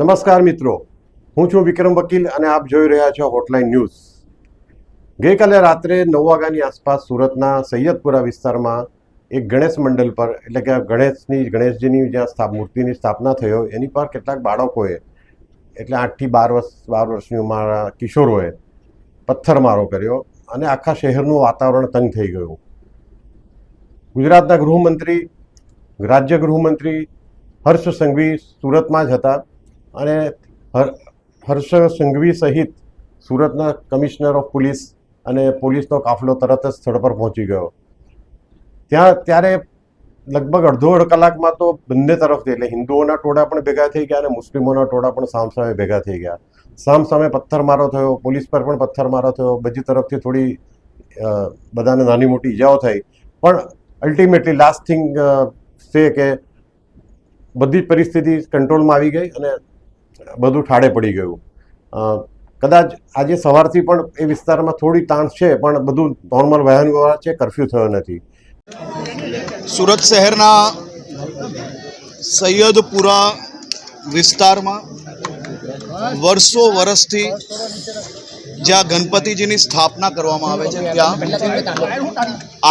નમસ્કાર મિત્રો, હું છું વિક્રમ વકીલ અને આપ જોઈ રહ્યા છો હોટલાઇન ન્યૂઝ ગઈકાલે રાત્રે નવ વાગ્યાની આસપાસ સુરતના સૈયદપુરા વિસ્તારમાં એક ગણેશ મંડળ પર, એટલે કે ગણેશની, ગણેશજીની જ્યાં સ્થાપ મૂર્તિની સ્થાપના થયો, એની પર કેટલાક બાળકોએ, એટલે આઠથી બાર વર્ષ, બાર વર્ષની ઉંમરના કિશોરોએ પથ્થરમારો કર્યો અને આખા શહેરનું વાતાવરણ તંગ થઈ ગયું. ગુજરાતના ગૃહમંત્રી, રાજ્ય ગૃહમંત્રી હર્ષ સંઘવી સુરતમાં જ હતા. અને હર- હર્ષ સંઘવી સહિત સુરતના કમિશનર ઓફ પોલીસ અને પોલીસનો કાફલો તરત જ સ્થળ પર પહોંચી ગયો. ત્યાં, ત્યારે લગભગ અડધો અઢ કલાકમાં તો બંને તરફથી એટલે હિન્દુઓના ટોળા પણ ભેગા થઈ ગયા અને મુસ્લિમોના ટોળા પણ સામસામે ભેગા થઈ ગયા. સામસામે પથ્થરમારો થયો, પોલીસ પર પણ પથ્થરમારો થયો, બધી તરફથી થોડી બધાને નાની મોટી ઈજાઓ થઈ. પણ અલ્ટિમેટલી લાસ્ટ થિંગ છે કે બધી જ પરિસ્થિતિ કંટ્રોલમાં આવી ગઈ અને બધું ઠાડે પડી ગયું. કદાચ આજે સવારથી પણ એ વિસ્તારમાં થોડી તાણ છે, પણ બધું નોર્મલ વાહન વ્યવહાર છે, કરફ્યુ થયો નથી. સુરત શહેરના સૈયદપુરા વિસ્તારમાં વર્ષો વર્ષથી જ્યાં ગણપતિજીની સ્થાપના કરવામાં આવે છે, ત્યાં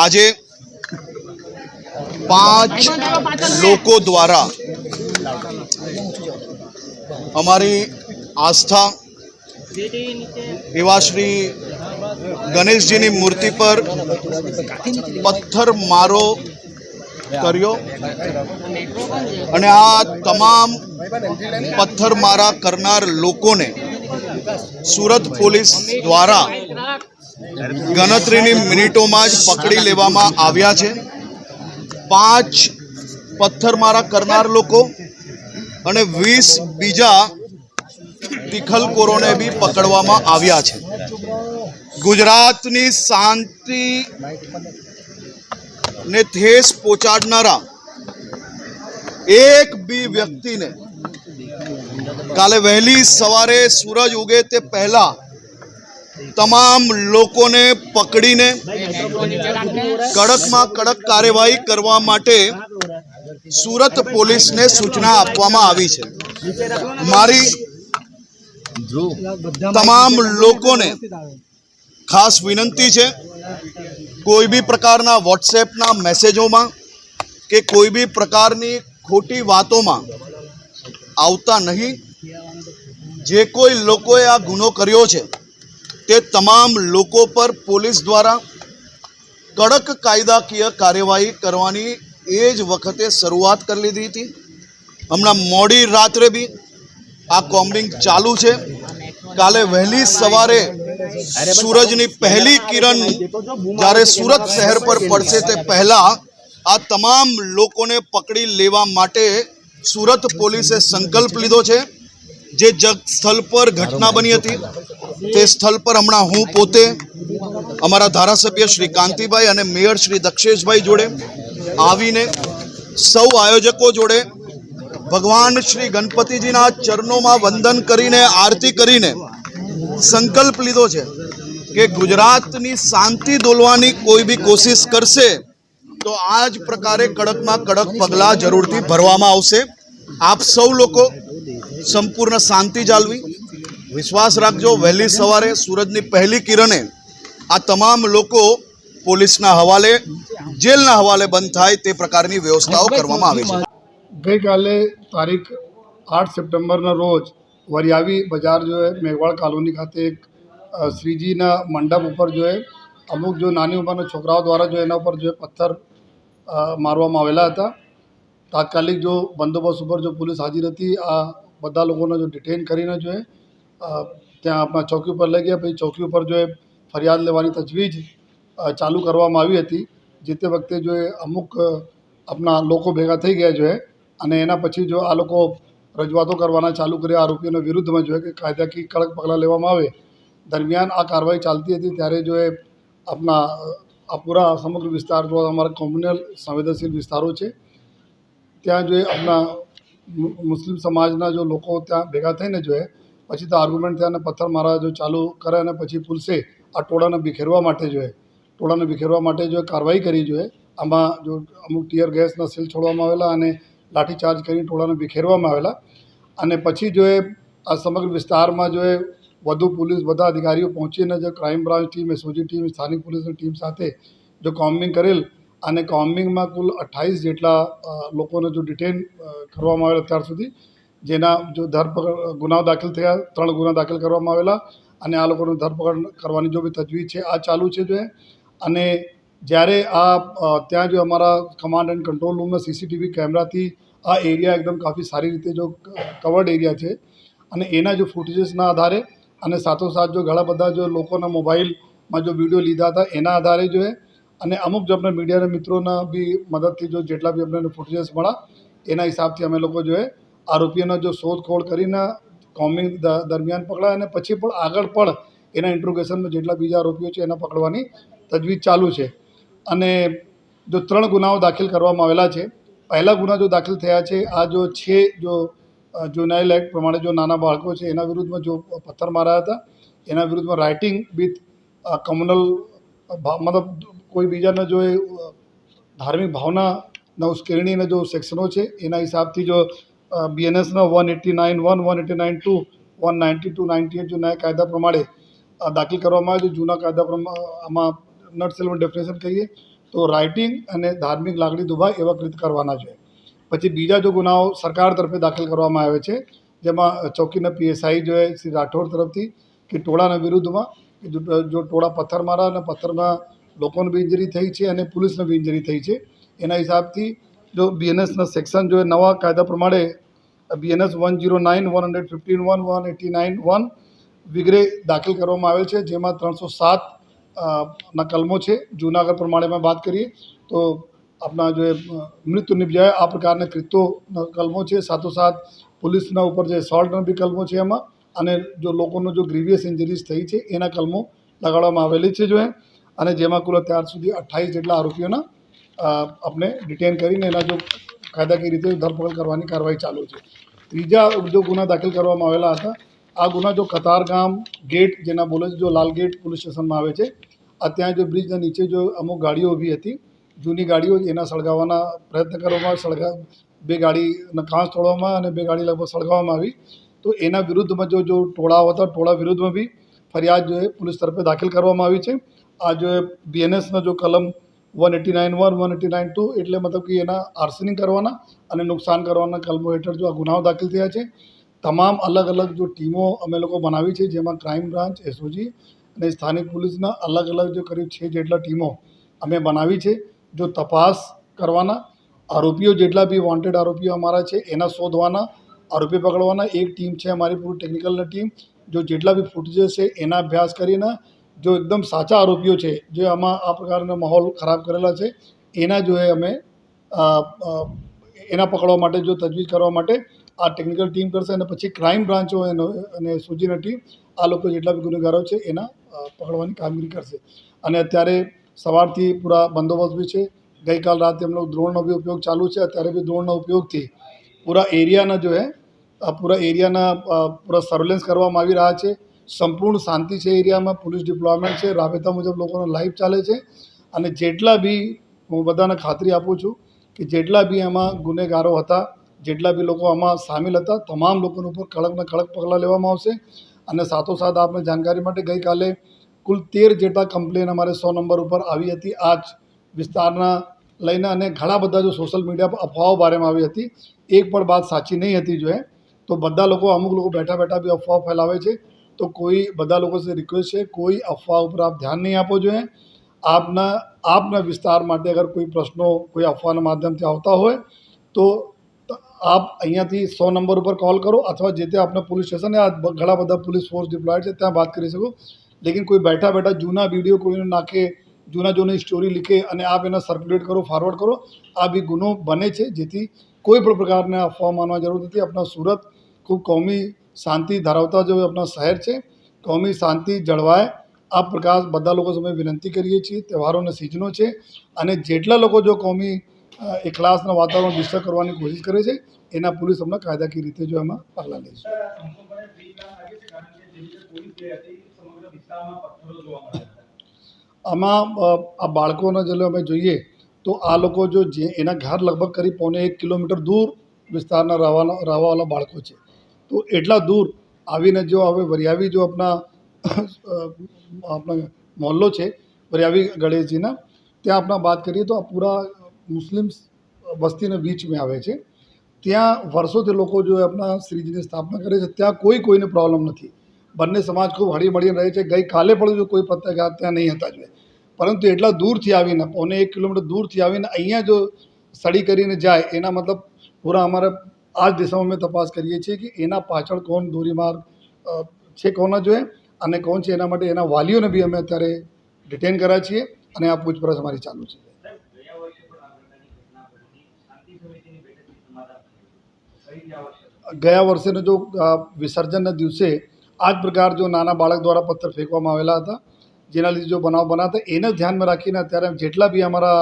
આજે પાંચ લોકો દ્વારા અમારી આસ્થા એવા શ્રી ગણેશજીની મૂર્તિ પર પથ્થર મારો કર્યો અને આ તમામ પથ્થરમારા કરનાર લોકોને સુરત પોલીસ દ્વારા ગણતરીની મિનિટોમાં જ પકડી લેવામાં આવ્યા છે. પાંચ પથ્થરમારા કરનાર લોકો અને વીસ બીજા તિખલકોરોને બી પકડવામાં આવ્યા છે. ગુજરાતની શાંતિ ને ઠેસ પહોંચાડનારા એક બી વ્યક્તિને કાલે વહેલી સવારે સૂરજ ઉગે તે પહેલા તમામ લોકોને પકડીને કડકમાં કડક કાર્યવાહી કરવા માટે સુરત પોલીસને સૂચના આપવામાં આવી છે. મારી તમામ લોકોને ખાસ વિનંતી છે, કોઈ બી પ્રકારના વોટ્સએપના મેસેજોમાં કે કોઈ બી પ્રકારની ખોટી વાતોમાં આવતા નહીં. જે કોઈ લોકોએ આ ગુનો કર્યો છે, તે તમામ લોકો પર પોલીસ દ્વારા કડક કાયદાકીય કાર્યવાહી કરવાની એ જ વખતે શરૂઆત કરી લીધી હતી. હમણાં મોડી રાત્રે બી આ કોમ્બિંગ ચાલુ છે. કાલે વહેલી સવારે સૂરજની પહેલી કિરણ જ્યારે સુરત શહેર પર પડશે તે પહેલા આ તમામ લોકોને પકડી લેવા માટે સુરત પોલીસે સંકલ્પ લીધો છે. જે જગ સ્થળ પર ઘટના બની હતી, તે સ્થળ પર હમણાં હું પોતે, અમારા ધારાસભ્ય શ્રી કાંતિભાઈ અને મેયર શ્રી દક્ષેશભાઈ જોડે આવીને સૌ આયોજકો જોડે ભગવાન શ્રી ગણપતિજીના ચરણોમાં વંદન કરીને, આરતી કરીને સંકલ્પ લીધો છે કે ગુજરાતની શાંતિ દોલવાની કોઈ બી કોશિશ કરશે, તો આ જ પ્રકારે કડકમાં કડક પગલાં જરૂરથી ભરવામાં આવશે. આપ સૌ લોકો સંપૂર્ણ શાંતિ જાળવી. વિશ્વાસ રાખજો, વહેલી સવારે સૂરજની પહેલી કિરણે આ તમામ લોકો પોલીસના હવાલે જેલના હવાલે બંધ થાય તે પ્રકારની વ્યવસ્થાઓ કરવામાં આવી છે. ગઈકાલે તારીખ આઠ સપ્ટેમ્બરના રોજ વરિયાવી બજાર જો હે મેઘવાળ કોલોની ખાતે એક શ્રીજીના મંડપ ઉપર જો અમુક જો નાની ઉંમરના છોકરાઓ દ્વારા જો એના ઉપર જો પથ્થર મારવામાં આવેલા હતા. તાત્કાલિક જો બંદોબસ્ત ઉપર જો પોલીસ હાજર હતી આ બધા લોકોને જો ડિટેન કરીને જો ત્યાં આપણા ચોકી ઉપર લઈ ગયા. પછી ચોકી ઉપર જો ફરિયાદ લેવાની તજવીજ ચાલુ કરવામાં આવી હતી. જે તે વખતે જો એ અમુક આપણા લોકો ભેગા થઈ ગયા હે અને એના પછી જો આ લોકો રજૂઆતો કરવાના ચાલુ કર્યા આરોપીઓના વિરુદ્ધમાં જો કે કાયદાકીય કડક પગલાં લેવામાં આવે, દરમિયાન આ કાર્યવાહી ચાલતી હતી ત્યારે જો એ આપણા આ પૂરા સમગ્ર વિસ્તાર જો અમારા કોમ્યુનલ સંવેદનશીલ વિસ્તારો છે, ત્યાં જો આપણા મુસ્લિમ સમાજના જો લોકો ત્યાં ભેગા થઈને જો પછી તો આર્ગ્યુમેન્ટ થયા અને પથ્થર મારા જો ચાલુ કરે અને પછી પુલસે આ ટોળાને બિખેરવા માટે જો એ ટોળાને વિખેરવા માટે જો કાર્યવાહી કરી જોઈએ, આમાં જો અમુક ટીયર ગેસના સેલ છોડવામાં આવેલા અને લાઠીચાર્જ કરીને ટોળાને વિખેરવામાં આવેલા અને પછી જો એ આ સમગ્ર વિસ્તારમાં જો વધુ પોલીસ, બધા અધિકારીઓ પહોંચીને જો crime branch team, SOG team, સ્થાનિક પોલીસની ટીમ સાથે જો કોમ્બિંગ કરેલ અને કોમ્બિંગમાં કુલ અઠ્ઠાવીસ જેટલા લોકોને જો ડિટેન કરવામાં આવેલા અત્યાર સુધી, જેના જો ધરપકડ, ગુનાઓ દાખલ થયા, ત્રણ ગુના દાખલ કરવામાં આવેલા અને આ લોકોને ધરપકડ કરવાની જો બી તજવીજ છે, આ ચાલુ છે જો. અને જ્યારે આ ત્યાં જો અમારા કમાન્ડ એન્ડ કંટ્રોલ રૂમના સીસીટીવી કેમેરાથી આ એરિયા એકદમ કાફી સારી રીતે જો કવર્ડ એરિયા છે. અને એના જો ફૂટેજીસના આધારે અને સાથોસાથ જો ઘણા બધા જો લોકોના મોબાઈલમાં જો વીડિયો લીધા હતા, એના આધારે જો એ, અને અમુક જો આપણે મીડિયાના મિત્રોના બી મદદથી જો જેટલા બી આપણે ફૂટેજીસ મળ્યા, એના હિસાબથી અમે લોકો જો એ આરોપીઓનો જો શોધખોળ કરીને કોમિંગ દરમિયાન પકડાય અને પછી પણ આગળ પણ એના ઇન્ટ્રોગેશનમાં જેટલા બીજા આરોપીઓ છે એના પકડવાની તજવીજ ચાલુ છે. અને જો ત્રણ ગુનાઓ દાખલ કરવામાં આવેલા છે, પહેલા ગુના જો દાખલ થયા છે, આ જો છે, જો જુનાઇલ એક્ટ પ્રમાણે જો નાના બાળકો છે, એના વિરુદ્ધમાં જો પથ્થર માર્યા હતા, એના વિરુદ્ધમાં રાઇટિંગ વિથ કમ્યુનલ મતલબ કોઈ બીજાને જો એ ધાર્મિક ભાવનાના ઉશ્કેરણીને જો સેક્શનો છે, એના હિસાબથી જો બીએનએસના one eighty nine one one eighty nine two one ninety two ninety eight જો નયા કાયદા પ્રમાણે દાખલ કરવામાં આવે છે, જૂના કાયદા પ્રમાણે આમાં નટ સેલમાં ડેફિનેશન કહીએ, તો રાઇટિંગ અને ધાર્મિક લાગણી દુભાય એવા કૃત કરવાના છે. પછી બીજા જો ગુનાઓ સરકાર તરફે દાખલ કરવામાં આવે છે, જેમાં ચોકીના પીએસઆઈ જો શ્રી રાઠોડ તરફથી કે ટોળાના વિરુદ્ધમાં જો ટોળા પથ્થર મારા અને પથ્થરમાં લોકોને બી ઇન્જરી થઈ છે અને પોલીસને બી ઇન્જરી થઈ છે, એના હિસાબથી જો બીએનએસના સેક્શન જો નવા કાયદા પ્રમાણે BNS one zero nine one hundred fifteen one one eighty nine one વગેરે દાખલ કરવામાં આવેલ છે, જેમાં ત્રણસો સાત ના કલમો છે. જૂનાગઢ પ્રમાણેમાં વાત કરીએ, તો આપણા જે મૃત્યુ નિપજાય, આ પ્રકારના કૃત્યો કલમો છે. સાથોસાથ પોલીસના ઉપર જે સોલ્ટના બી કલમો છે એમાં, અને જો લોકોનો જો ગ્રીવિયસ ઇન્જરીઝ થઈ છે, એના કલમો લગાડવામાં આવેલી છે જો એ. અને જેમાં કુલ અત્યાર સુધી અઠ્ઠાવીસ જેટલા આરોપીઓના આપણે ડિટેન કરીને એના જો કાયદાકીય રીતે ધરપકડ કરવાની કાર્યવાહી ચાલુ છે. ત્રીજા જો ગુના દાખલ કરવામાં આવેલા હતા, આ ગુના જો કતારગામ ગેટ જેના બોલે છે, જો લાલ ગેટ પોલીસ સ્ટેશનમાં આવે છે આ ત્યાં જો બ્રિજના નીચે જો અમુક ગાડીઓ ઊભી હતી, જૂની ગાડીઓ એના સળગાવવાના પ્રયત્ન કરવામાં સળગા, બે ગાડીના કાંસ તોડવામાં અને બે ગાડી લગભગ સળગાવવામાં આવી. તો એના વિરુદ્ધમાં જો જો ટોળાઓ હતા, ટોળા વિરુદ્ધમાં બી ફરિયાદ જો એ પોલીસ તરફે દાખલ કરવામાં આવી છે. આ જો બીએનએસના જો કલમ one eighty nine one one eighty nine two એટલે મતલબ કે એના આર્સનિંગ કરવાના અને નુકસાન કરવાના કલમો હેઠળ જો આ ગુનાઓ દાખલ થયા છે. તમામ અલગ અલગ જો ટીમો અમે લોકો બનાવી છે, જેમાં ક્રાઇમ બ્રાન્ચ એસઓજી અને સ્થાનિક પોલીસના અલગ અલગ જે કરીબ છે જેટલા ટીમો અમે બનાવી છે, જો તપાસ કરવાના આરોપીઓ જેટલા બી વોન્ટેડ આરોપીઓ અમારા છે, એના શોધવાના, આરોપી પકડવાના, એક ટીમ છે અમારી પૂરી ટેકનિકલની ટીમ, જો જેટલા બી ફૂટેજ છે એના અભ્યાસ કરીને, જો એકદમ સાચા આરોપીઓ છે, જે આમાં આ પ્રકારનો માહોલ ખરાબ કરેલા છે, એના જો અમે એના પકડવા માટે, જો તજવીજ કરવા માટે આ ટેકનિકલ ટીમ કરશે અને પછી ક્રાઇમ બ્રાન્ચો એનો અને સૂચિના ટીમ આ લોકો જેટલા બી ગુનેગારો છે, એના પકડવાની કામગીરી કરશે. અને અત્યારે સવારથી પૂરા બંદોબસ્ત બી છે. ગઈકાલ રાતે એમનો દ્રોણનો બી ઉપયોગ ચાલુ છે. અત્યારે બી દ્રોણના ઉપયોગથી પૂરા એરિયાના જો હે પૂરા એરિયાના પૂરા સર્વેલન્સ કરવામાં આવી રહ્યા છે. સંપૂર્ણ શાંતિ છે એરિયામાં. પોલીસ ડિપ્લોયમેન્ટ છે. રાબેતા મુજબ લોકોનો લાઈફ ચાલે છે. અને જેટલા બી હું બધાને ખાતરી આપું છું કે જેટલા બી એમાં ગુનેગારો હતા જેટલા બી લોકો આમાં સામેલ હતા, તમામ લોકોના ઉપર કડકના કડક પગલાં લેવામાં આવશે. અને સાથોસાથ આપને જાણકારી માટે ગઈકાલે કુલ તેર જેટલા કમ્પ્લેન અમારે સો નંબર ઉપર આવી હતી. આ જ વિસ્તારના લઈને અને ઘણા બધા જો સોશિયલ મીડિયા પર અફવાઓ બારેમાં આવી હતી. એક પણ વાત સાચી નહીં હતી જો તો બધા લોકો, અમુક લોકો બેઠા બેઠા બી અફવાઓ ફેલાવે છે. તો કોઈ બધા લોકો સે રિક્વેસ્ટ છે, કોઈ અફવા ઉપર આપ ધ્યાન નહીં આપો જોઈએ આપના આપના વિસ્તાર માટે અગર કોઈ પ્રશ્નો, કોઈ અફવાના માધ્યમથી આવતા હોય, તો આપ અહીંયાથી સો નંબર ઉપર કોલ કરો અથવા જે તે આપના પોલીસ સ્ટેશન આ ઘણા બધા પોલીસ ફોર્સ ડિપ્લોયડ છે, ત્યાં વાત કરી શકો. લેકિન કોઈ બેઠા બેઠા જૂના વીડિયો કોઈને નાખે, જૂના જૂની સ્ટોરી લીખે અને આપ એને સર્ક્યુલેટ કરો ફોરવર્ડ કરો, આ બી ગુનો બને છે, જેથી કોઈ પણ પ્રકારના અફવા માનવા જરૂર નથી. આપણા સુરત ખૂબ કોમી શાંતિ ધરાવતા જો આપણા શહેર છે. કોમી શાંતિ જળવાય. આ પ્રકાર બધા લોકો સામે વિનંતી કરીએ છીએ. તહેવારોના સિઝનો છે અને જેટલા લોકો જો કોમી અ, એકલાસના વાતાવરણ ડિસ્ટર્બ કરવાની કોશિશ કરે છે. એના પોલીસ અમને કાયદાકીય રીતે જો એમાં પગલાં લાગે છે આમાં આ બાળકોના જો અમે જોઈએ તો આ લોકો જો જે એના ઘર લગભગ કરી પૌને એક કિલોમીટર દૂર વિસ્તારના રહેવાના રહેવાવાળા બાળકો છે. તો એટલા દૂર આવીને જો હવે વરિયાવી જો આપણા આપણા મોહલ્લો છે વરિયાવી ગણેશજીના ત્યાં આપણા વાત કરીએ તો આ પૂરા મુસ્લિમ વસ્તીના બીચમાં આવે છે. ત્યાં વર્ષોથી લોકો જો આપણા શ્રીજીની સ્થાપના કરે છે ત્યાં કોઈ કોઈને પ્રોબ્લેમ નથી. બંને સમાજ ખૂબ હળી મળીને રહે છે. ગઈકાલે પણ જો કોઈ પત્રકાર ત્યાં નહીં હતા જોઈએ પરંતુ એટલા દૂરથી આવીને પોને એક કિલોમીટર દૂરથી આવીને અહીંયા જો સડી કરીને જાય એના મતલબ પૂરા અમારા આ જ દિશામાં અમે તપાસ કરીએ છીએ કે એના પાછળ કોણ ધોરીમાર અ, છે કોના જોઈએ અને કોણ છે એના માટે એના વાલીઓને બી અમે અત્યારે ડિટેન કર્યા છીએ અને આ પૂછપરછ અમારી ચાલુ છે. ગયા વર્ષેનો જો વિસર્જનના દિવસે આ જ પ્રકાર જો નાના બાળક દ્વારા પથ્થર ફેંકવામાં આવેલા હતા, જેના લીધે જો બનાવ બનાવતા, એને ધ્યાનમાં રાખીને અત્યારે જેટલા બી અમારા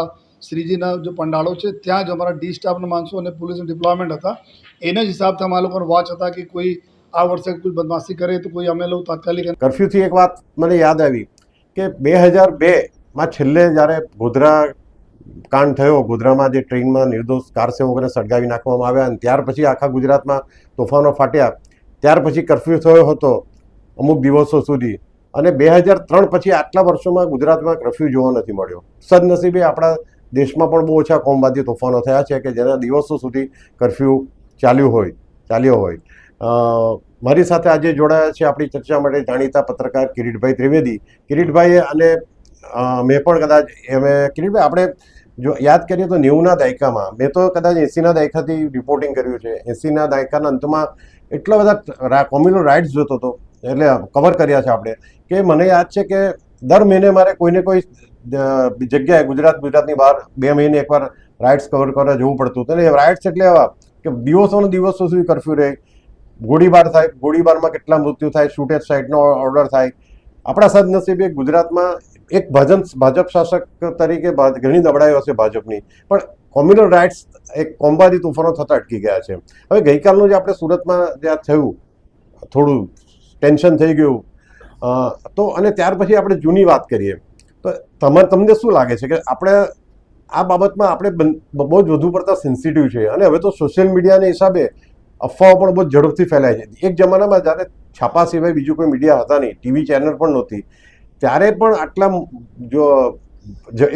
શ્રીજીના જો પંડાળો છે, ત્યાં જ અમારા ડી સ્ટાફના માણસો અને પોલીસ ડિપ્લોયમેન્ટ હતા, એના જ હિસાબથી અમારા લોકોને વોચ હતા કે કોઈ આ વર્ષે કોઈ બદમાશી કરે તો કોઈ અમે લોકો તાત્કાલિક કરફ્યુથી એક વાત મને યાદ આવી કે બે હજાર બેમાં છેલ્લે જ્યારે ગોધરા કાંડ થયો, ગોધરામાં જે ટ્રેનમાં નિર્દોષ કારસેવકોને સળગાવી નાખવામાં આવ્યા અને ત્યાર પછી આખા ગુજરાતમાં તોફાનો ફાટ્યા. ત્યાર પછી કર્ફ્યુ થયો હતો અમુક દિવસો સુધી અને બે હજાર ત્રણ પછી આટલા વર્ષોમાં ગુજરાતમાં કરફ્યુ જોવા નથી મળ્યો. સદનસીબે આપણા દેશમાં પણ બહુ ઓછા કોમવાદી તોફાનો થયા છે કે જેના દિવસો સુધી કર્ફ્યુ ચાલ્યું હોય, ચાલ્યો હોય. મારી સાથે આજે જોડાયા છે આપણી ચર્ચા માટે જાણીતા પત્રકાર કિરીટભાઈ ત્રિવેદી. કિરીટભાઈએ અને મેં પણ કદાચ અમે કિરીટભાઈ, આપણે જો યાદ કરીએ તો નેવુંના દાયકામાં, મેં તો કદાચ એંસીના દાયકાથી રિપોર્ટિંગ કર્યું છે. એંસીના દાયકાના અંતમાં એટલા બધા કોમ્યુનલ રાઇટ્સ જોતો હતો, એટલે કવર કર્યા છે આપણે, કે મને યાદ છે કે દર મહિને મારે કોઈને કોઈ જગ્યાએ ગુજરાત, ગુજરાતની બહાર બે મહિને એકવાર રાઇટ્સ કવર કરવા જવું પડતું હતું. અને રાઇટ્સ એટલે એવા કે દિવસોને દિવસો સુધી કરફ્યુ રહે. ગોળીબાર થાય, ગોળીબારમાં કેટલા મૃત્યુ થાય શૂટેજ સાઇટનો ઓર્ડર થાય. આપણા સદનસીબે ગુજરાતમાં એક ભાજપ ભાજપ શાસક તરીકે ઘણી નબળાઈઓ છે ભાજપની. પણ કોમ્યુનલ રાઇટ્સ એક કોમ્બાદી તોફાનો થતા અટકી ગયા છે. હવે ગઈકાલનું જે આપણે સુરતમાં જ્યાં થયું, થોડું ટેન્શન થઈ ગયું. તો અને ત્યાર પછી આપણે જૂની વાત કરીએ. તો તમારે, તમને શું લાગે છે કે આપણે આ બાબતમાં આપણે બહુ જ વધુ પડતા સેન્સિટિવ છે અને હવે તો સોશિયલ મીડિયાના હિસાબે અફવાઓ પણ બહુ ઝડપથી ફેલાય છે. એક જમાનામાં જ્યારે છાપા સિવાય બીજું કોઈ મીડિયા હતા નહીં. ટીવી ચેનલ પણ નહોતી. ત્યારે પણ આટલા જો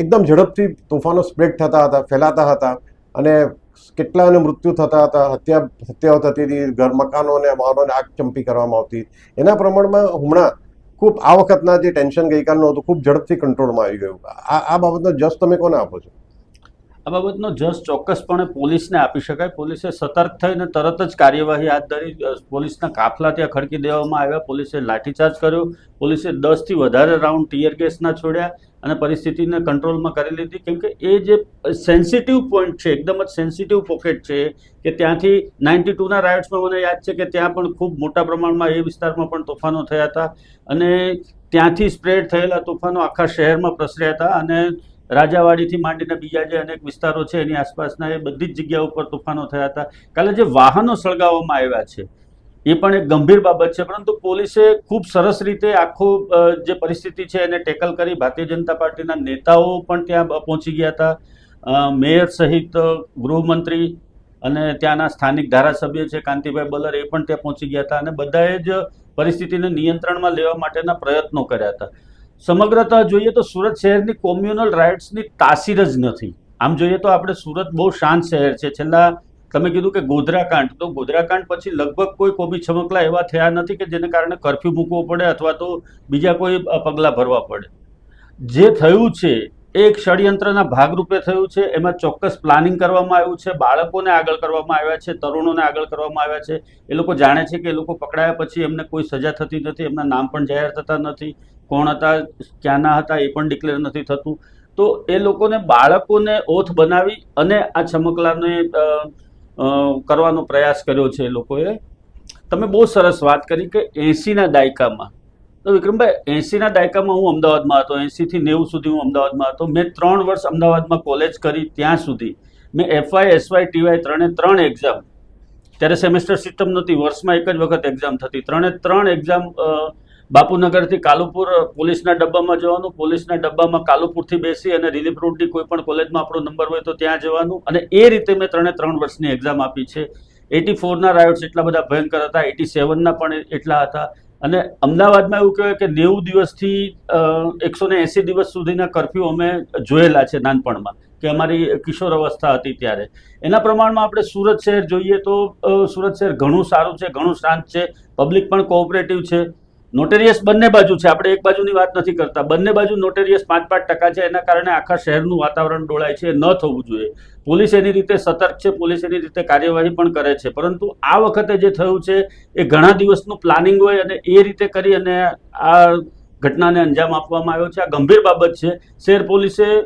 એકદમ ઝડપથી તોફાનો સ્પ્રેડ થતા હતા, ફેલાતા હતા અને કેટલાને મૃત્યુ થતા હતા, હત્યા, હત્યાઓ થતી હતી, ઘર મકાનોને વાહનોને આગ ચંપી કરવામાં આવતી. એના પ્રમાણમાં હમણાં ખૂબ આ વખતના જે ટેન્શન ગઈકાલનું હતું, ખૂબ ઝડપથી કંટ્રોલમાં આવી ગયું. આ આ બાબતનો જસ તમે કોને આપો છો? આ બાબતનો જસ ચોક્કસપણે પોલીસને આપી શકાય. પોલીસે સતર્ક થઈને તરત જ કાર્યવાહી હાથ ધરી પોલીસના કાફલા ત્યાં ખડકી દેવામાં આવ્યા. પોલીસે લાઠીચાર્જ કર્યો. પોલીસે દસથી વધારે રાઉન્ડ ટીયર ગેસના છોડ્યા અને પરિસ્થિતિને કંટ્રોલમાં કરી લીધી. કેમકે એ જે સેન્સિટિવ પોઈન્ટ છે, એકદમ જ સેન્સિટિવ પોકેટ છે કે ત્યાંથી નાઇન્ટી ટુના રાઇડ્સમાં મને યાદ છે કે ત્યાં પણ ખૂબ મોટા પ્રમાણમાં એ વિસ્તારમાં પણ તોફાનો થયા હતા. અને ત્યાંથી સ્પ્રેડ થયેલા તોફાનો આખા શહેરમાં પ્રસર્યા હતા અને રાજાવાડીથી માંડીને બીજા જે અનેક વિસ્તારો છે, એની આસપાસના એ બધી જ જગ્યા ઉપર તોફાનો થયા હતા. કાલે જે વાહનો સળગાવવામાં આવ્યા છે, એ પણ એક ગંભીર બાબત છે, પરંતુ પોલીસે ખૂબ સરસ રીતે આખું જે પરિસ્થિતિ છે, એને ટેકલ કરી ભારતીય જનતા પાર્ટીના નેતાઓ પણ ત્યાં પહોંચી ગયા હતા. મેયર સહિત ગૃહમંત્રી અને ત્યાંના સ્થાનિક ધારાસભ્ય છે, કાંતિભાઈ બલર, એ પણ ત્યાં પહોંચી ગયા હતા અને બધાએ જ પરિસ્થિતિને નિયંત્રણમાં લેવા માટેના પ્રયત્નો કર્યા હતા. સમગ્રતઃ જોઈએ તો સુરત શહેરની કોમ્યુનલ રાઇટ્સની તાસીર જ નથી. આમ જોઈએ તો આપણે સુરત બહુ શાંત શહેર છે. છેલ્લા તમે કીધું કે ગોધરાકાંડ, તો ગોધરાકાંડ પછી લગભગ કોઈ કોબી છમકલા એવા થયા નથી કે જેને કારણે કરફ્યુ મૂકવો પડે અથવા તો બીજા કોઈ પગલાં ભરવા પડે. જે થયું છે એક ષડયંત્રના ભાગરૂપે થયું છે. એમાં ચોક્કસ પ્લાનિંગ કરવામાં આવ્યું છે. બાળકોને આગળ કરવામાં આવ્યા છે. તરુણોને આગળ કરવામાં આવ્યા છે. એ લોકો જાણે છે કે એ લોકો પકડાયા પછી એમને કોઈ સજા થતી નથી. એમના નામ પણ જાહેર થતા નથી. કોણ હતા ક્યાંના હતા એ પણ ડિક્લેર નથી થતું. તો એ લોકોને બાળકોને ઓથ બનાવી અને આ અ, કરવાનો પ્રયાસ કર્યો છે એ લોકોએ. તમે બહુ સરસ વાત કરી કે એંસીના દાયકામાં તો વિક્રમભાઈ એંસીના દાયકામાં હું અમદાવાદમાં હતો એંસીથી નેવું સુધી હું અમદાવાદમાં હતો. મેં ત્રણ વર્ષ અમદાવાદમાં કોલેજ કરી ત્યાં સુધી. મેં એફવાય એસવાય ટીવાય ત્રણે ત્રણ એક્ઝામ ત્યારે સેમેસ્ટર સિસ્ટમ નહોતી, વર્ષમાં એક જ વખત એક્ઝામ થતી. ત્રણે ત્રણ એક્ઝામ બાપુનગરથી કાલુપુર પોલીસના ડબ્બામાં જવાનું, પોલીસના ડબ્બામાં કાલુપુરથી બેસી અને રિલીફ રોડની કોઈ પણ કોલેજમાં આપણો નંબર હોય તો ત્યાં જવાનું. અને એ રીતે મેં ત્રણે ત્રણ વર્ષની એક્ઝામ આપી છે. એટી ફોરના રાયોટ્સ એટલા બધા ભયંકર હતા, એટી સેવનના પણ એટલા હતા. અને અમદાવાદમાં એવું કહેવાય કે નેવું દિવસથી એકસો ને એંસી દિવસ સુધીના કરફ્યુ અમે જોયેલા છે નાનપણમાં, કે અમારી કિશોર અવસ્થા હતી ત્યારે. એના પ્રમાણમાં આપણે સુરત શહેર જોઈએ તો સુરત શહેર ઘણું સારું છે, ઘણું શાંત છે, પબ્લિક પણ કોઓપરેટિવ છે. નોટેરિયસ બંને બાજુ છે. આપણે એક બાજુની વાત નથી કરતા. બંને બાજુ નોટેરિયસ પાંચ પાંચ ટકા છે. એના કારણે આખા શહેરનું વાતાવરણ ડોળાય છે. ન થવું જોઈએ. પોલીસ એની રીતે સતર્ક છે. પોલીસ એની રીતે કાર્યવાહી પણ કરે છે. પરંતુ આ વખતે જે થયું છે, એ ઘણા દિવસનું પ્લાનિંગ હોય અને એ રીતે કરી અને આ ઘટનાને અંજામ આપવામાં આવ્યો છે. આ ગંભીર બાબત છે. શહેર પોલીસે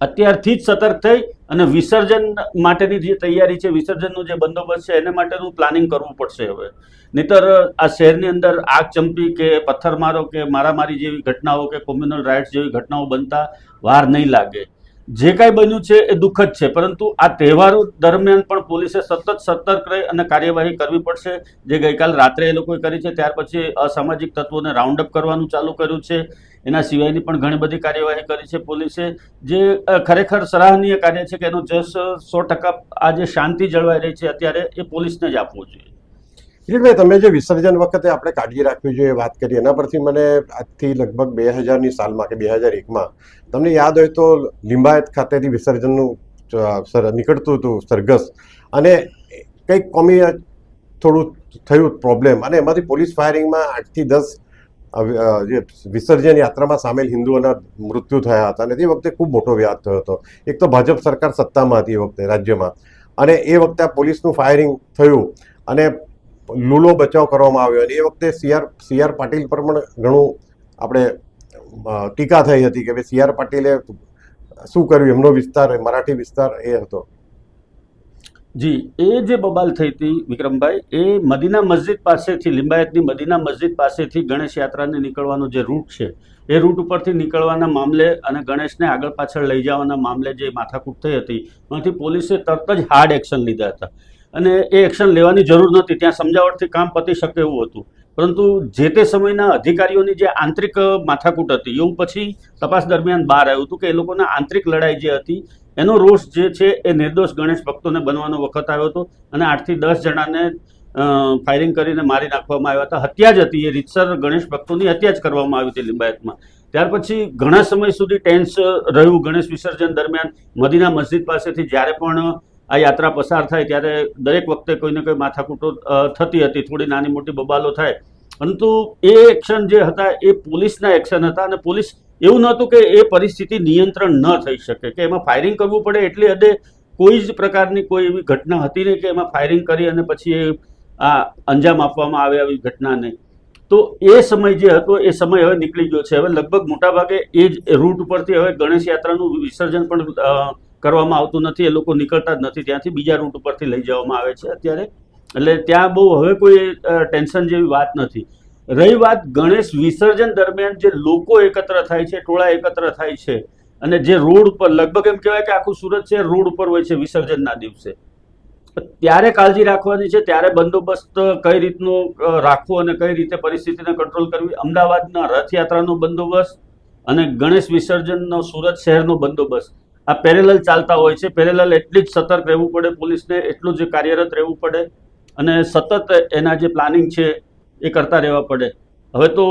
અત્યારથી જ સતર્ક થઈ અને વિસર્જન માટેની જે તૈયારી છે, વિસર્જનનો જે બંદોબસ્ત છે, એને માટેનું પ્લાનિંગ કરવું પડશે હવે. નહીતર, આ શહેરની અંદર આગ ચંપી કે પથ્થરમારો કે મારામારી જેવી ઘટનાઓ કે કોમ્યુનલ રાઇટ્સ જેવી ઘટનાઓ બનતા વાર નહીં લાગે. જે કાંઈ બન્યું છે એ દુઃખદ છે, પરંતુ આ તહેવારો દરમિયાન પણ પોલીસે સતત સતર્ક રહી અને કાર્યવાહી કરવી પડશે. જે ગઈકાલ રાત્રે એ લોકોએ કરી છે, ત્યાર પછી અસામાજિક તત્વોને રાઉન્ડ અપ કરવાનું ચાલુ કર્યું છે. એના સિવાયની પણ ઘણી બધી કાર્યવાહી કરી છે પોલીસે. જે ખરેખર સરાહનીય કાર્ય છે કે એનો જસ સો ટકા આ જે શાંતિ જળવાઈ રહી છે, અત્યારે એ પોલીસને જ આપવું જોઈએ. કિરીટભાઈ, તમે જે વિસર્જન વખતે આપણે કાળજી રાખવી જોઈએ વાત કરી, એના પરથી મને આજથી લગભગ બે હજારની સાલમાં કે બે હજાર એકમાં તમને યાદ હોય તો લિંબાયત ખાતેથી વિસર્જનનું નીકળતું હતું સરઘસ અને કંઈક કોમી થોડું થયું પ્રોબ્લેમ અને એમાંથી પોલીસ ફાયરિંગમાં આઠથી દસ જે વિસર્જન યાત્રામાં સામેલ હિન્દુઓના મૃત્યુ થયા હતા અને તે વખતે ખૂબ મોટો વ્યાજ થયો હતો. એક તો ભાજપ સરકાર સત્તામાં હતી એ વખતે રાજ્યમાં અને એ વખતે આ પોલીસનું ફાયરિંગ થયું અને લૂલો બચાવ કરવામાં આવ્યો અને એ વખતે સીઆર સીઆર પાટીલ પર પણ ઘણું આપણે ટીકા થઈ હતી કે ભાઈ સીઆર પાટીલે શું કર્યું? એમનો વિસ્તાર, મરાઠી વિસ્તાર એ હતો. જી, એ જે બબાલ થઈ હતી વિક્રમભાઈ, એ મદીના મસ્જિદ પાસેથી, લિંબાયતની મદીના મસ્જિદ પાસેથી ગણેશ યાત્રાને નીકળવાનો જે રૂટ છે, એ રૂટ ઉપરથી નીકળવાના મામલે અને ગણેશને આગળ પાછળ લઈ જવાના મામલે જે માથાકૂટ થઈ હતી, એમાંથી પોલીસે તરત જ હાર્ડ એક્શન લીધા હતા. અને એ એક્શન લેવાની જરૂર નહોતી. ત્યાં સમજાવટથી કામ પતી શકે એવું હતું. પરંતુ જે તે સમયના અધિકારીઓની જે આંતરિક માથાકૂટ હતી, એવું પછી તપાસ દરમિયાન બહાર આવ્યું હતું કે એ લોકોના આંતરિક લડાઈ જે હતી, એનો રોષ જે છે એ નિર્દોષ ગણેશ ભક્તોને બનવાનો વખત આવ્યો હતો અને આઠથી દસ જણાને ફાયરિંગ કરીને મારી નાખવામાં આવ્યા હતા. હત્યા જ હતી. એ રીતસર ગણેશ ભક્તોની હત્યા જ કરવામાં આવી હતી લિંબાયતમાં. ત્યાર પછી ઘણા સમય સુધી ટેન્સ રહ્યું ગણેશ વિસર્જન દરમિયાન. મદીના મસ્જિદ પાસેથી જ્યારે પણ આ યાત્રા પસાર થાય ત્યારે દરેક વખતે કોઈને કોઈ માથાકૂટો થતી હતી. થોડી નાની મોટી બબાલો થાય. પરંતુ એ એક્શન જે હતા એ પોલીસના એક્શન હતા અને પોલીસ એવું નહોતું કે એ પરિસ્થિતિ નિયંત્રણ ન થઈ શકે, કે એમાં ફાયરિંગ કરવું પડે એટલી હદે કોઈ જ પ્રકારની કોઈ એવી ઘટના હતી નહીં કે એમાં ફાયરિંગ કરી અને પછી એ, આ, અંજામ આપવામાં આવે આવી ઘટનાને. તો એ સમય જે હતો એ સમય હવે નીકળી ગયો છે. હવે લગભગ મોટાભાગે એ જ રૂટ ઉપરથી હવે ગણેશ યાત્રાનું વિસર્જન પણ કરવામાં આવતું નથી, એ લોકો નીકળતા જ નથી. ત્યાંથી બીજા રૂટ ઉપરથી લઈ જવામાં આવે છે અત્યારે. એટલે ત્યાં બહુ હવે કોઈ ટેન્શન જેવી વાત નથી. રહી વાત ગણેશ વિસર્જન દરમિયાન જે લોકો એકત્ર થાય છે, ટોળા એકત્ર થાય છે, અને જે રોડ ઉપર, લગભગ એમ કહેવાય કે આખું સુરત છે, રોડ ઉપર હોય છે વિસર્જનના દિવસે. ત્યારે કાળજી રાખવાની છે, ત્યારે બંદોબસ્ત કઈ રીતનું રાખવું અને કઈ રીતે પરિસ્થિતિને કંટ્રોલ કરવી, અમદાવાદના રથયાત્રાનો બંદોબસ્ત અને ગણેશ વિસર્જનનો સુરત શહેરનો બંદોબસ્ત. આ પેરેલલ ચાલતા હોય છે. પેરેલલ એટલી જ સતર્ક રહેવું પડે પોલીસને, એટલું જ કાર્યરત રહેવું પડે અને સતત એના જે પ્લાનિંગ છે એ કરતા રહેવા પડે. હવે તો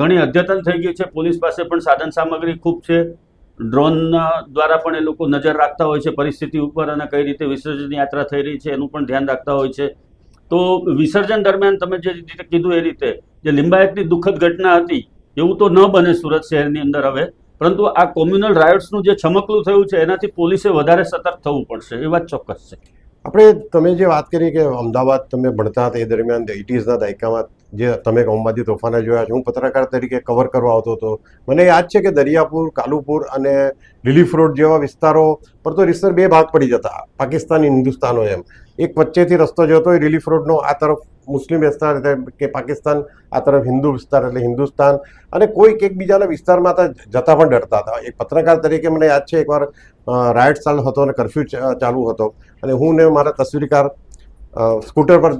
ઘણી અદ્યતન થઈ ગઈ છે. પોલીસ પાસે પણ સાધન સામગ્રી ખૂબ છે. ડ્રોનના દ્વારા પણ એ લોકો નજર રાખતા હોય છે પરિસ્થિતિ ઉપર અને કઈ રીતે વિસર્જન યાત્રા થઈ રહી છે એનું પણ ધ્યાન રાખતા હોય છે. તો વિસર્જન દરમિયાન તમે જે રીતે કીધું એ રીતે, જે લિંબાયતની દુઃખદ ઘટના હતી, એવું તો ન બને સુરત શહેરની અંદર હવે. પરંતુ આ કોમ્યુનલ રાયોટ્સનું જે છમકલું થયું છે, એનાથી પોલીસે વધારે સતર્ક થવું પડશે, એ વાત ચોક્કસ છે. આપણે તમે જે વાત કરી કે અમદાવાદ તમે ભણતા હતા, એ દરમિયાન એટીઝના દાયકામાં જે તમે કૌમાદી તોફાને જોયા છે, હું પત્રકાર તરીકે કવર કરવા આવતો હતો. મને યાદ છે કે દરિયાપુર, કાલુપુર અને રિલીફ રોડ જેવા વિસ્તારો પર તો રીતસર બે ભાગ પડી જતા, પાકિસ્તાન, હિન્દુસ્તાનો એમ. એક વચ્ચેથી રસ્તો જતો હોય રિલીફ રોડનો આ તરફ મુસ્લિમ વિસ્તાર એટલે કે પાકિસ્તાન, આ તરફ હિન્દુ વિસ્તાર એટલે હિન્દુસ્તાન અને કોઈક એકબીજાના વિસ્તારમાં જતા પણ ડરતા હતા. એક પત્રકાર તરીકે મને યાદ છે, એકવાર રાઇટ ચાલુ હતો અને કરફ્યુ ચાલુ હતો. અને હું ને મારા તસવીરકાર સ્કૂટર પર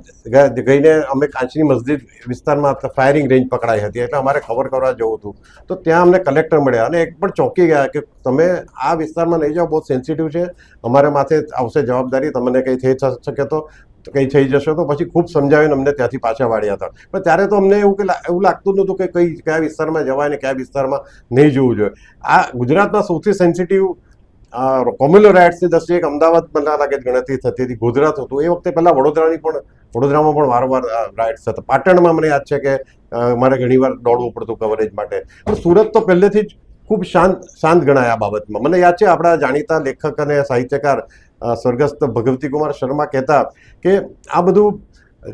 ગઈને અમે કાંચની મસ્જિદ વિસ્તારમાં ફાયરિંગ રેન્જ પકડાઈ હતી એટલે અમારે ખબર કરવા જવું હતું. તો ત્યાં અમને કલેક્ટર મળ્યા અને એક પણ ચોંકી ગયા કે તમે આ વિસ્તારમાં લઈ જાઓ, બહુ સેન્સિટિવ છે. અમારે માથે આવશે જવાબદારી, તમને કંઈ થઈ શકે તો કંઈ થઈ જશે તો પછી ખૂબ સમજાવીને અમને ત્યાંથી પાછા વાળ્યા હતા. પણ ત્યારે તો અમને એવું કે એવું લાગતું નહોતું કે કઈ, કયા વિસ્તારમાં જવાય ને કયા વિસ્તારમાં નહીં જવું જોઈએ. આ ગુજરાતમાં સૌથી સેન્સિટિવ કોમ્યુલર રાઇટ્સની દ્રષ્ટિએ એક અમદાવાદ મને લાગે ગણતરી થતી હતી, ગુજરાત હતું. એ વખતે પહેલાં વડોદરાની પણ, વડોદરામાં પણ વારંવાર રાઇટ્સ હતા. પાટણમાં મને યાદ છે કે મારે ઘણીવાર દોડવું પડતું કવરેજ માટે. પણ સુરત તો પહેલેથી જ ખૂબ શાંત શાંત ગણાય આ બાબતમાં. મને યાદ છે આપણા જાણીતા લેખક અને સાહિત્યકાર સ્વર્ગસ્થ ભગવતીકુમાર શર્મા કહેતા કે આ બધું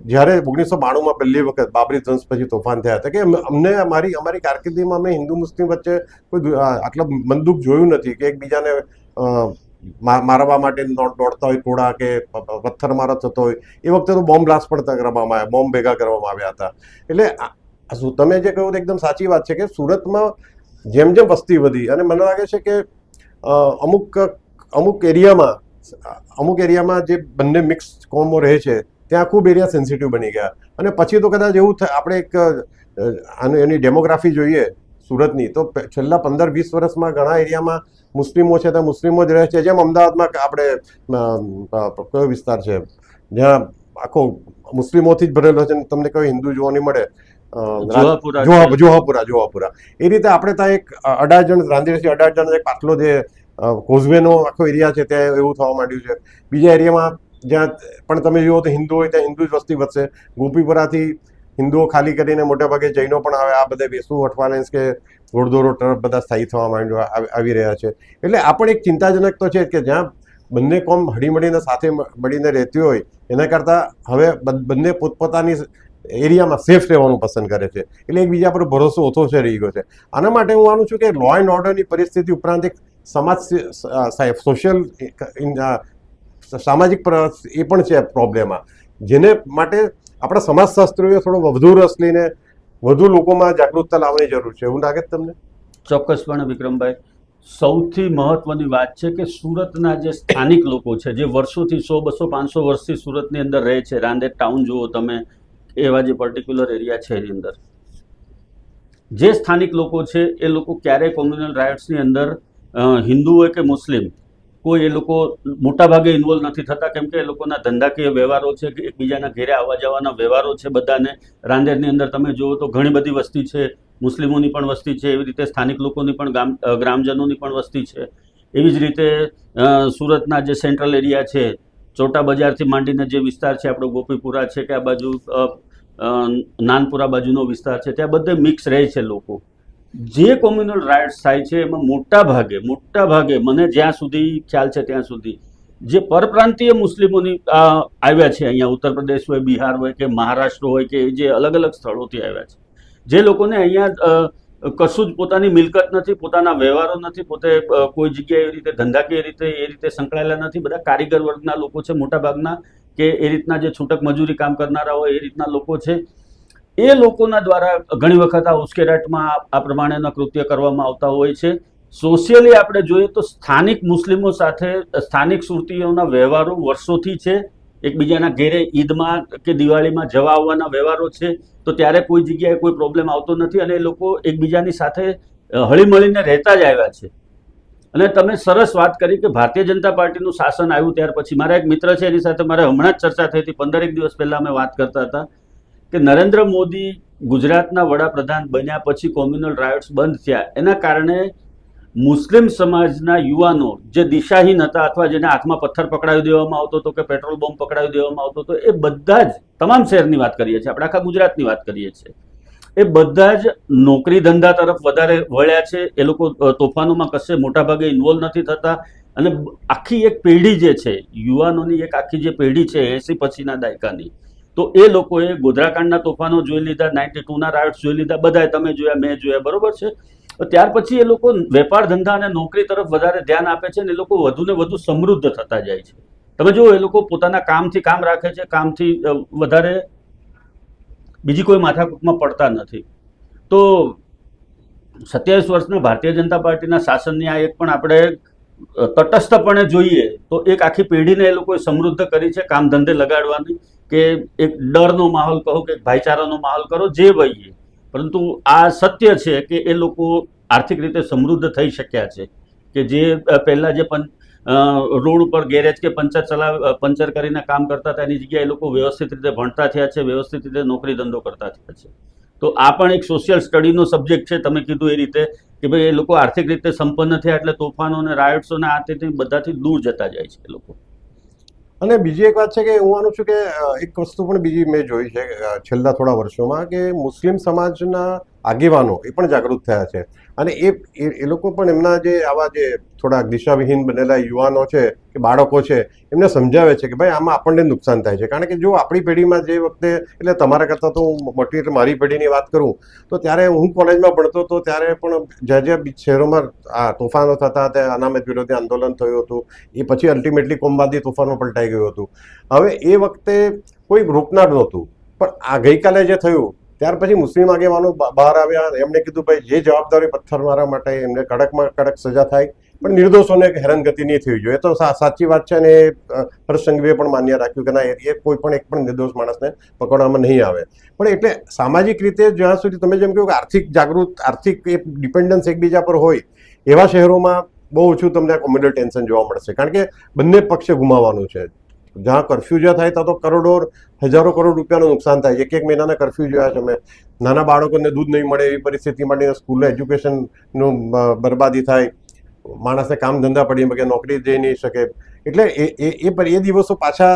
જ્યારે ઓગણીસો બાણુંમાં પહેલી વખત બાબરી ધ્વંસ પછી તોફાન થયા હતા કે અમને અમારી અમારી કારકિર્દીમાં અમે હિન્દુ મુસ્લિમ વચ્ચે કોઈ આટલા બંદૂક જોયું નથી કે એકબીજાને મારવા માટે દોડતા હોય ટોળા કે પથ્થર મારો થતો હોય. એ વખતે તો બોમ્બ બ્લાસ્ટ પણ કરવામાં આવ્યા, બોમ્બ ભેગા કરવામાં આવ્યા હતા. એટલે શું તમે જે કહ્યું એકદમ સાચી વાત છે કે સુરતમાં જેમ જેમ વસ્તી વધી અને મને લાગે છે કે અમુક અમુક એરિયામાં અમુક એરિયામાં જે બંને મિક્સ કોમો રહે છે ત્યાં ખૂબ એરિયા સેન્સિટિવ બની ગયા. અને પછી તો કદાચ એવું થાય આપણે એક આનું એની ડેમોગ્રાફી જોઈએ સુરતની તો છેલ્લા પંદર વીસ વર્ષમાં ઘણા એરિયામાં મુસ્લિમો છે ત્યાં મુસ્લિમો જ રહે છે. જેમ અમદાવાદમાં આપણે કયો વિસ્તાર છે? જ્યાં આખો મુસ્લિમોથી જ ભરેલો છે તમને કયો હિન્દુ જોવા નહીં મળે? જોહાપુરા જોહાપુરા જોહાપુરા એ રીતે આપણે ત્યાં એક અડાજણ રાંદેરથી અડાજણ એક પાટલો જે કોઝવેનો આખો એરિયા છે, ત્યાં એવું થવા માંડ્યું છે. બીજા એરિયામાં જ્યાં પણ તમે જુઓ તો હિન્દુ હોય, ત્યાં હિન્દુ જ વસ્તી વધશે. ગોપીપુરાથી હિન્દુઓ ખાલી કરીને મોટાભાગે જૈનો પણ આવે. આ બધા વેસુ અઠવાલેન્સ કે ઘોડદોરો તરફ બધા સ્થાયી થવા માંડ્યો, આવી રહ્યા છે. એટલે આ પણ એક ચિંતાજનક તો છે કે જ્યાં બંને કોમ હળીમળીને સાથે મળીને રહેતી હોય, એના કરતાં હવે બંને પોતપોતાની એરિયામાં સેફ રહેવાનું પસંદ કરે છે. એટલે એકબીજા પર ભરોસો ઓછો છે, રહી ગયો છે. આના માટે હું માનું છું કે લો એન્ડ ઓર્ડરની પરિસ્થિતિ ઉપરાંત એક સમાજ સોશિયલ સામાજિક એ પણ છે પ્રોબ્લેમ આ. જેને માટે આપણા સમાજશાસ્ત્રીઓએ થોડો વધુ રસ લઈને વધુ લોકોમાં જાગૃતતા લાવવાની જરૂર છે. એવું લાગે તમને? ચોક્કસપણે, વિક્રમભાઈ. સૌથી મહત્વની વાત છે કે સુરતના જે સ્થાનિક લોકો છે, જે વર્ષોથી સો, બસો, પાંચસો વર્ષથી સુરતની અંદર રહે છે, રાંદેર ટાઉન જુઓ તમે, એવા જે પર્ટિક્યુલર એરિયા છે એની અંદર. જે સ્થાનિક લોકો છે, એ લોકો ક્યારેય કોમ્યુનલ રાઇટ્સની અંદર હિન્દુ હોય કે મુસ્લિમ, કોઈ એ લોકો મોટાભાગે ઇન્વોલ્વ નથી થતા, કેમ કે એ લોકોના ધંધાકીય વ્યવહારો છે, કે એકબીજાના ઘેરે આવવા જવાના વ્યવહારો છે બધાને. રાંદેરની અંદર તમે જુઓ તો ઘણી બધી વસ્તી છે, મુસ્લિમોની પણ વસ્તી છે, એવી રીતે સ્થાનિક લોકોની પણ ગામ ગ્રામજનોની પણ વસ્તી છે. એવી જ રીતે સુરતના જે સેન્ટ્રલ એરિયા છે, ચોટા બજારથી માંડીને જે વિસ્તાર છે, આપણો ગોપીપુરા છે, કે આ બાજુ નાનપુરા બાજુનો વિસ્તાર છે, ત્યાં બધે મિક્સ રહે છે લોકો. જે કોમ્યુનલ રાઇટ્સ થાય છે, એમાં મોટા ભાગે મોટા ભાગે, મને જ્યાં સુધી ખ્યાલ છે ત્યાં સુધી, જે પરપ્રાંતીય મુસ્લિમોની આવ્યા છે અહીંયા ઉત્તર પ્રદેશ હોય, બિહાર હોય કે મહારાષ્ટ્ર હોય કે જે અલગ અલગ સ્થળોથી આવ્યા છે. જે લોકોને અહીંયા કશું જ પોતાની મિલકત નથી, પોતાના વ્યવહારો નથી, પોતે કોઈ જગ્યાએ એવી રીતે ધંધાકીય રીતે, એ રીતે સંકળાયેલા નથી, બધા કારીગર વર્ગના લોકો છે મોટાભાગના, કે એ રીતના જે છૂટક મજૂરી કામ કરનારા હોય, એ રીતના લોકો છે. એ લોકોના દ્વારા ઘણી વખત આ ઉશ્કેરાટમાં આ- પ્રમાણેના કૃત્ય કરવામાં આવતા હોય છે. સોશિયલી આપણે જોઈએ તો સ્થાનિક મુસ્લિમો સાથે, સ્થાનિક સુરતીઓના વ્યવહારો વર્ષોથી છે. એકબીજાના ઘેરે ઈદમાં કે દિવાળીમાં જવા આવવાના વ્યવહારો છે. તો ત્યારે કોઈ જગ્યાએ કોઈ પ્રોબ્લેમ આવતો નથી અને એ લોકો એકબીજાની સાથે હળીમળીને રહેતા જ આવ્યા છે. અને તમે સરસ વાત કરી કે ભારતીય જનતા પાર્ટીનું શાસન આવ્યું ત્યાર પછી. મારા એક મિત્ર છે, એની સાથે મારે હમણાં જ ચર્ચા થઈ હતી. પંદરેક દિવસ પહેલાં અમે વાત કરતા હતા. કે નરેન્દ્ર મોદી ગુજરાતના વડાપ્રધાન બન્યા પછી કોમ્યુનલ રાયોટ્સ બંધ થયા. એના કારણે મુસ્લિમ સમાજના યુવાનો જે દિશાહીન હતા અથવા જેને હાથમાં પથ્થર પકડાવી દેવામાં આવતો હતો કે પેટ્રોલ બોમ્બ પકડાવી દેવામાં આવતો હતો, એ બધા જ તમામ શહેરની વાત કરીએ છીએ, આપણે આખા ગુજરાતની વાત કરીએ છીએ. એ બધા જ નોકરી ધંધા તરફ વધારે વળ્યા છે. એ લોકો તોફાનોમાં કશે મોટાભાગે ઇન્વોલ્વ નથી થતા. અને આખી એક પેઢી જે છે, યુવાનોની એક આખી જે પેઢી છે, એસી પછીના દાયકાની તો એ લોકોએ ગોધરાકાંડના તોફાનો જોઈ લીધા, નાઇન્ટી ટુના રાઇટ્સ જોઈ લીધા બધાએ તમે જોયા, મેં જોયા, બરોબર છે? ત્યાર પછી એ લોકો વેપાર ધંધા અને નોકરી તરફ વધારે ધ્યાન આપે છે અને એ લોકો વધુ ને વધુ સમૃદ્ધ થતા જાય છે. તમે જુઓ, એ લોકો પોતાના કામથી કામ રાખે છે, કામથી વધારે બીજી કોઈ માથાકૂટમાં પડતા નથી. તો સત્યાવીસ વર્ષના ભારતીય જનતા પાર્ટીના શાસનની આ એક પણ આપણે તટસ્થપણે જોઈએ તો એક આખી પેઢીને એ લોકોએ સમૃદ્ધ કરી છે કામ ધંધે લગાડવાની કે એક ડરનો માહોલ કહો કે ભાઈચારાનો માહોલ કરો, જે વહીએ. પરંતુ આ સત્ય છે કે એ લોકો આર્થિક રીતે સમૃદ્ધ થઈ શક્યા છે કે જે પહેલાં જે પણ રોડ ઉપર ગેરેજ કે પંચર ચલાવ પંચર કરીને કામ કરતા હતા, એની જગ્યાએ એ લોકો વ્યવસ્થિત રીતે ભણતા થયા છે, વ્યવસ્થિત રીતે નોકરી ધંધો કરતા થયા છે. તો આ પણ એક સોશિયલ સ્ટડીનો સબ્જેક્ટ છે, તમે કીધું એ રીતે કે ભાઈ એ લોકો આર્થિક રીતે સંપન્ન થયા એટલે તોફાનો અને રાયટ્સો ને આ તે બધાથી દૂર જતા જાય છે લોકો. અને બીજી એક વાત છે કે હું માનું છું કે એક વસ્તુ પણ બીજી મેં જોઈ છે છેલ્લા થોડા વર્ષોમાં કે મુસ્લિમ સમાજના આગેવાનો એ પણ જાગૃત થયા છે. અને એ એ લોકો પણ એમના જે આવા જે થોડા દિશાવિહીન બનેલા યુવાનો છે કે બાળકો છે, એમને સમજાવે છે કે ભાઈ આમાં આપણને નુકસાન થાય છે. કારણ કે જો આપણી પેઢીમાં જે વખતે, એટલે તમારા કરતાં તો હું મોટી મારી પેઢીની વાત કરું, તો ત્યારે હું કોલેજમાં ભણતો હતો ત્યારે પણ જ્યાં જ્યાં શહેરોમાં આ તોફાનો થતા હતા અનામત વિરોધી આંદોલન થયું હતું, એ પછી અલ્ટિમેટલી કોમવાદી તોફાનમાં પલટાઈ ગયું હતું. હવે એ વખતે કોઈ રોકનાર નહોતું. પણ આ ગઈકાલે જે થયું ત્યાર પછી મુસ્લિમ આગેવાનો બહાર આવ્યા એમણે કીધું ભાઈ જે જવાબદારી પથ્થરમારા માટે એમને કડકમાં કડક સજા થાય. પણ નિર્દોષોને હેરાનગતિ નહીં થવી જોઈએ. તો સાચી વાત છે અને એ, અ, હર્ષ પણ માન્ય રાખ્યું કે ના એ કોઈ પણ એક પણ નિર્દોષ માણસને પકડવામાં નહીં આવે. પણ એટલે સામાજિક રીતે જ્યાં સુધી તમે જેમ કહ્યું કે આર્થિક જાગૃત આર્થિક એક ડિપેન્ડન્સ એકબીજા પર હોય એવા શહેરોમાં બહુ ઓછું તમને કોમ્યુનલ ટેન્શન જોવા મળશે. કારણ કે બંને પક્ષે ગુમાવવાનું છે. જ્યાં કરફ્યુ જ્યાં થાય ત્યાં તો કરોડો હજારો કરોડ રૂપિયાનું નુકસાન થાય. એક એક મહિનાના કરફ્યુ જોયા છે અમે. નાના બાળકોને દૂધ નહીં મળે એવી પરિસ્થિતિ માટે સ્કૂલના એજ્યુકેશનનું બરબાદી થાય. માણસને કામ ધંધા પડી શકે નોકરી જઈ નહીં શકે. એટલે એ એ પર, એ દિવસો પાછા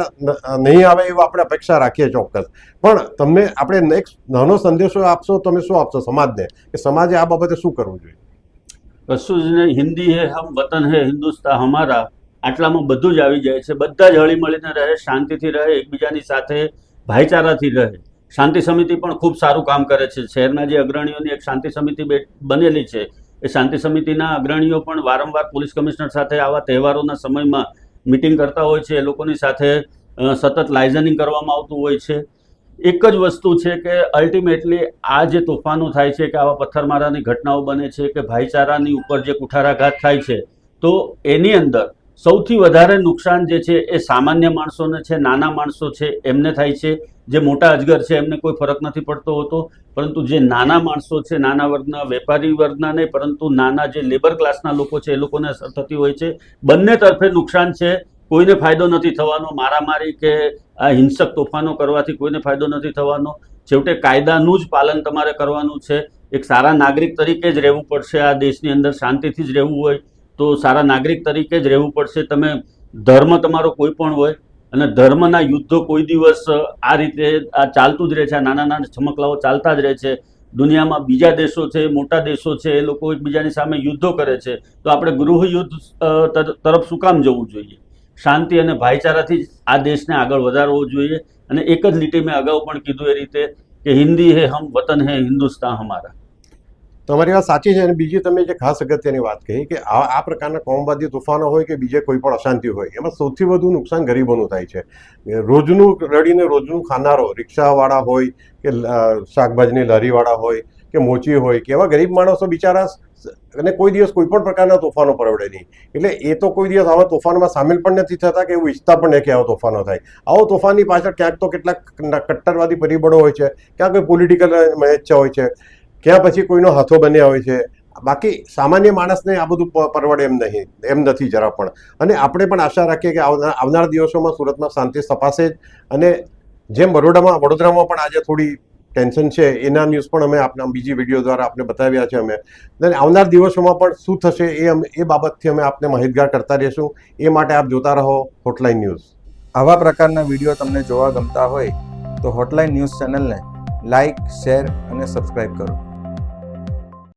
નહીં આવે એવો આપણે અપેક્ષા રાખીએ ચોક્કસ. પણ તમને આપણે નેક્સ્ટ નાનો સંદેશો આપશો, તમે શું આપશો સમાજને? કે સમાજે આ બાબતે શું કરવું જોઈએ? કશું જ નહીં. હિન્દી હે, હમ વતન હે હિન્દુસ્તા હમારા. આટલામાં બધું જ આવી જાય છે. બધા જ હળી મળીને રહે, શાંતિથી રહે, એકબીજાની સાથે ભાઈચારાથી રહે. શાંતિ સમિતિ પણ ખૂબ સારું કામ કરે છે. શહેરના જે અગ્રણીઓની એક શાંતિ સમિતિ બનેલી છે. એ શાંતિ સમિતિના અગ્રણીઓ પણ વારંવાર પોલીસ કમિશનર સાથે આવા તહેવારોના સમયમાં મિટિંગ કરતા હોય છે. એ લોકોની સાથે સતત લાઇઝનિંગ કરવામાં આવતું હોય છે. એક જ વસ્તુ છે કે અલ્ટિમેટલી આ જે તોફાનો થાય છે કે આવા પથ્થરમારાની ઘટનાઓ બને છે કે ભાઈચારાની ઉપર જે કુઠારાઘાત થાય છે, તો એની અંદર સૌથી વધારે નુકસાન જે છે એ સામાન્ય માણસોને છે, નાના માણસો છે, એમને થાય છે. જે મોટા અજગર છે, એમને કોઈ ફરક નથી પડતો હોતો. પરંતુ જે નાના માણસો છે, નાના વર્ગના, વેપારી વર્ગના નહીં, પરંતુ નાના જે લેબર ક્લાસના લોકો છે, એ લોકોને અસર થતી હોય છે. બંને તરફે નુકસાન છે. કોઈને ફાયદો નથી થવાનો મારામારી કે આ હિંસક તોફાનો કરવાથી કોઈને ફાયદો નથી થવાનો. છેવટે કાયદાનું જ પાલન તમારે કરવાનું છે. એક સારા નાગરિક તરીકે જ રહેવું પડશે. આ દેશની અંદર શાંતિથી જ રહેવું હોય. તો સારા નાગરિક તરીકે જ રહેવું પડશે. તમે ધર્મ તમારો કોઈ પણ હોય અને ધર્મના યુદ્ધો કોઈ દિવસ આ રીતે આ ચાલતું જ રહે છે, આ નાના નાના છમકલાઓ ચાલતા જ રહે છે. દુનિયામાં બીજા દેશો છે, મોટા દેશો છે, એ લોકો એકબીજાની સામે યુદ્ધો કરે છે. તો આપણે ગૃહ યુદ્ધ તરફ શું કામ જવું જોઈએ? શાંતિ અને ભાઈચારાથી આ દેશને આગળ વધારવો જોઈએ. અને એક જ લીટી મેં અગાઉ પણ કીધું એ રીતે કે હિન્દી હે હમ વતન હે હિન્દુસ્તાન હમારા. તમારી વાત સાચી છે અને બીજી તમે જે ખાસ અગત્યની વાત કહી કે આ આ પ્રકારના કોમવાદી તોફાનો હોય કે બીજે કોઈ પણ અશાંતિ હોય, એમાં સૌથી વધુ નુકસાન ગરીબોનું થાય છે. રોજનું રડીને રોજનું ખાનારો, રિક્ષાવાળા હોય કે શાકભાજીની લારીવાળા હોય કે મોચી હોય કે એવા ગરીબ માણસો બિચારા અને કોઈ દિવસ કોઈ પણ પ્રકારના તોફાનો પરવડે નહીં. એટલે એ તો કોઈ દિવસ આવા તોફાનમાં સામેલ પણ નથી થતા કે એવું ઈચ્છતા પણ નહીં કે આવો તોફાનો થાય. આવો તોફાનની પાછળ ક્યાંક તો કેટલાક કટ્ટરવાદી પરિબળો હોય છે, ક્યાંક કોઈ પોલિટિકલ મહેચ્છા હોય છે. ક્યાં પછી કોઈનો હાથો બન્યા હોય છે? બાકી સામાન્ય માણસને આ બધું પરવડે એમ નહીં, એમ નથી જરા પણ. અને આપણે પણ આશા રાખીએ કે આવનાર દિવસોમાં સુરતમાં શાંતિ સ્થપાશે જ. અને જેમ બરોડામાં વડોદરામાં પણ આજે થોડી ટેન્શન છે, એના ન્યૂઝ પણ અમે આપના, બીજી વીડિયો દ્વારા આપને બતાવ્યા છે અમે. અને આવનાર દિવસોમાં પણ શું થશે એ અમે, એ બાબતથી અમે આપને માહિતગાર કરતા રહીશું. એ માટે આપ જોતા રહો હોટલાઇન ન્યૂઝ આવા પ્રકારના વીડિયો તમને જોવા ગમતા હોય તો હોટલાઇન ન્યૂઝ ચેનલને લાઇક શેર અને સબસ્ક્રાઇબ કરો.